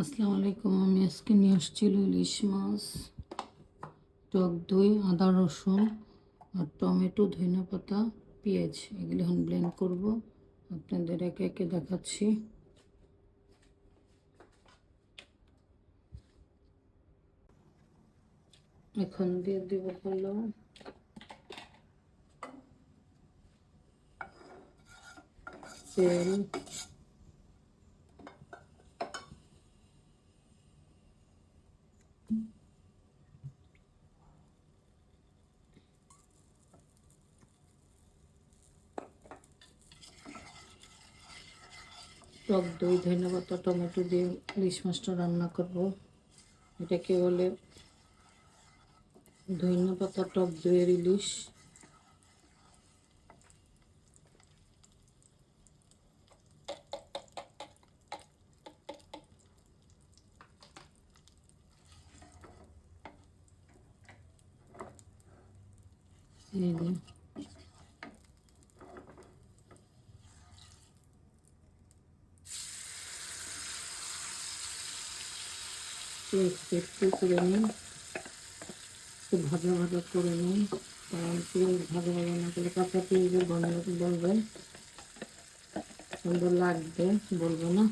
আসসালামু আলাইকুম, আমি আজকে নিয়ে আসছিল ইলিশ মাছ, টক দই, আদা, রসুন আর টমেটো ধনে পাতা, পেঁয়াজ। এগুলো এখন ব্লেন্ড করব। আপনাদের একে একে দেখাচ্ছি। এখন দিয়ে দেব হলো তেল টক দই ধনে পাতা টমেটো দিয়ে ইলিশ মাছটা রান্না করব। এটাকে বলে ধনে পাতা টক দইয়ের ইলিশ। এই পেঁয়াজটা একটু করে নিন। একটু ভাজা ভাজা করে নিন। কারণ ভাজা ভাজা না করলে কাঁচা পেঁয়াজের গন্ধ বলবেন সুন্দর লাগবে, বলব না।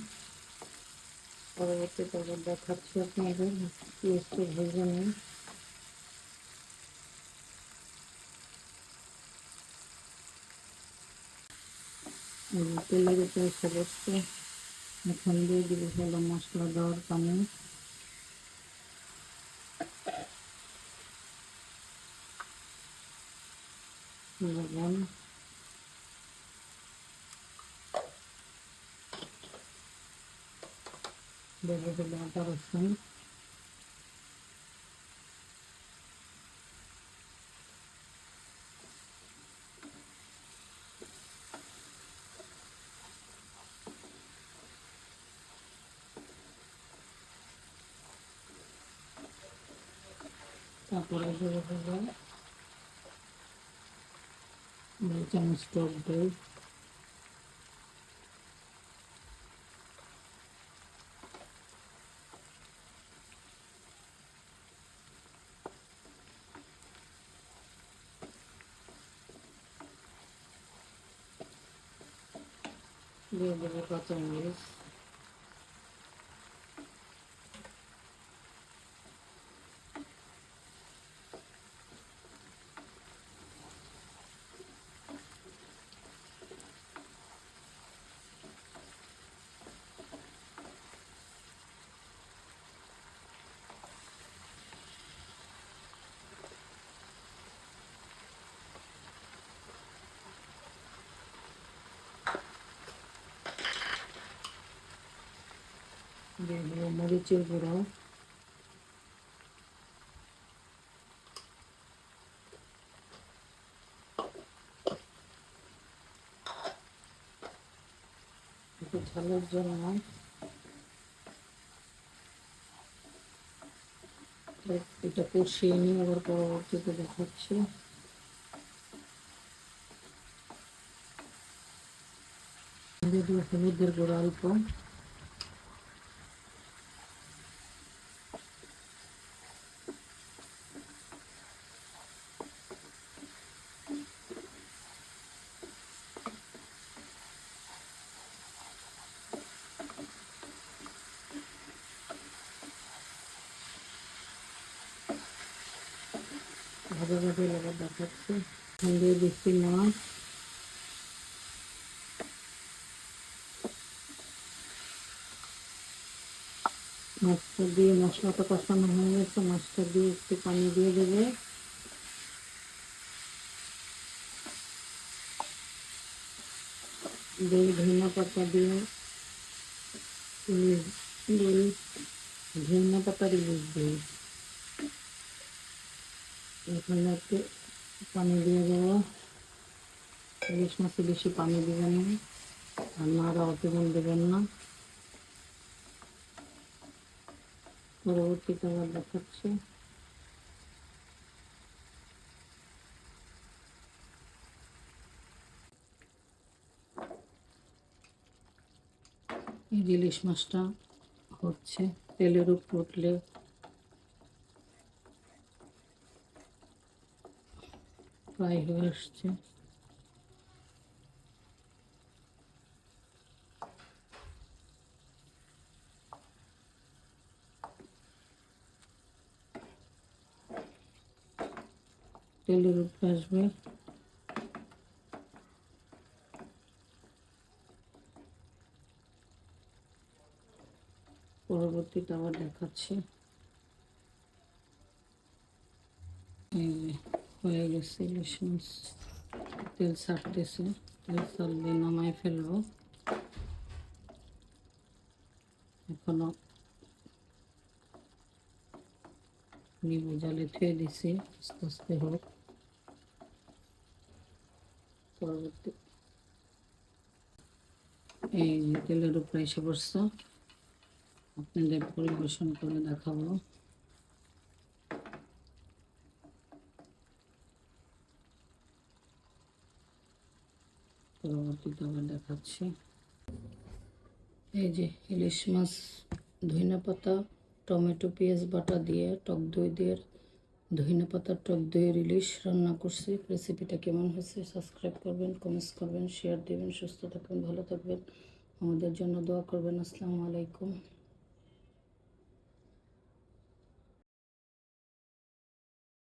পরবর্তীতে আবার দেখাচ্ছি আপনাদের। ভেজে নিন। তেলের উপরে এখন দিয়ে দিব হলো মশলা দেওয়ার পানি লবণ দেবো হলো আদা রসুন তারপরে দেবো হলো দুই চামচ টক দই দিয়ে দেবো কাঁচামরিচ দিয়ে দেবো মরিচের গুঁড়ো। একটু ঝালের জন্য এটা কষিয়ে নিয়ে আবার পরবর্তীতে দেখাচ্ছি। হলুদের গুঁড়ো অল্প ভাবে ভাবে লাগা দেখাচ্ছি সঙ্গে বেশি মাছ মাছটা দিয়ে মশলাটা কষানো হয়ে গেছে মাছটা দিয়ে একটু পানি দিয়ে দেবে দিয়ে ধনিয়া পাতা দিয়ে ইলিশ দিই ধনিয়া পাতার ইলিশ দিই এখানে একটু পানি দিয়ে দেবো। ইলিশ মাছে বেশি পানি দেবেন না, আর নাড়া অতিমন দেবেন না। পরবর্তীতে আবার দেখাচ্ছি। ইলিশ মাছটা হচ্ছে তেলের উপর উঠলে প্রায় হয়ে আসছে। তেলের উপরে আসবে। পরবর্তীতে আবার দেখাচ্ছি এই যে হয়ে গেছে ইলিশ মাছ তেল ছাড়তেছে। তেল ছাড়লে নামাই ফেলব। এখনও নিবু, জালে থুয়ে দিছি, আস্তে আস্তে হোক। পরবর্তী এই তেলের উপরে এসে পড়ছে। আপনাদের পরিবেশন করে দেখাবো। পরবর্তীতে আবার দেখাচ্ছি? এই যে ইলিশ মাছ, ধইনা পাতা, টমেটো, পেঁয়াজ বাটা দিয়ে, টক দই দিয়ে, ধইনা পাতা, টক দইয়ের ইলিশ রান্না করছি। রেসিপিটা কেমন হয়েছে? সাবস্ক্রাইব করবেন কমেন্টস করবেন শেয়ার দেবেন, সুস্থ থাকবেন, ভালো থাকবেন। আমাদের জন্য দোয়া করবেন। আসসালামু আলাইকুম।